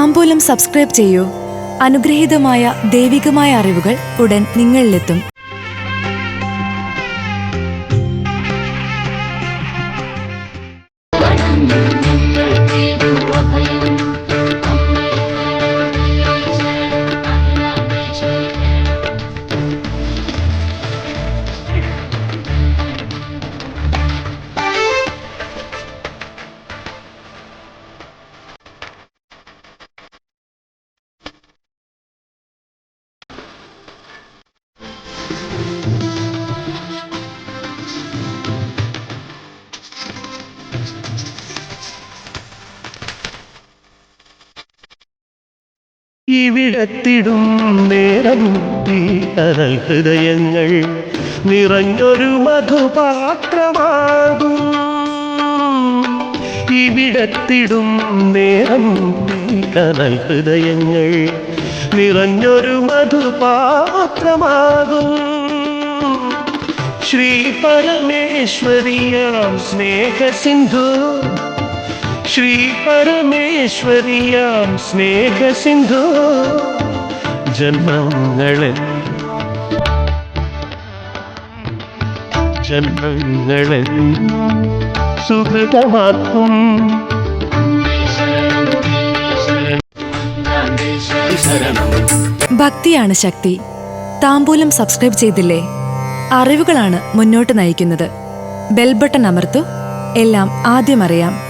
താമ്പൂലം subscribe ചെയ്യൂ. അനുഗ്രഹീതമായ ദൈവികമായ അറിവുകൾ ഉടൻ നിങ്ങളിലെത്തും. ഇവിടത്തിടും നേരം തീകരൽ ഹൃദയങ്ങൾ നിറഞ്ഞൊരു മധുപാത്രമാകും. ഇവിടത്തിടും നേരം തീകരൽ ഹൃദയങ്ങൾ നിറഞ്ഞൊരു മധുപാത്രമാകും. ശ്രീ പരമേശ്വരിയാം സ്നേഹസിന്ധു ശ്രീ പരമേശ്വരിയാം സ്നേഹസിന്ധു ജന്മങ്ങളിൽ. ജന്മങ്ങളിൽ സുഹൃതമാക്കും ഭക്തിയാണ് ശക്തി. താമ്പൂലം സബ്സ്ക്രൈബ് ചെയ്തില്ലേ? അറിവുകളാണ് മുന്നോട്ട് നയിക്കുന്നത്. ബെൽബട്ടൺ അമർത്തു. എല്ലാം ആദ്യം അറിയാം.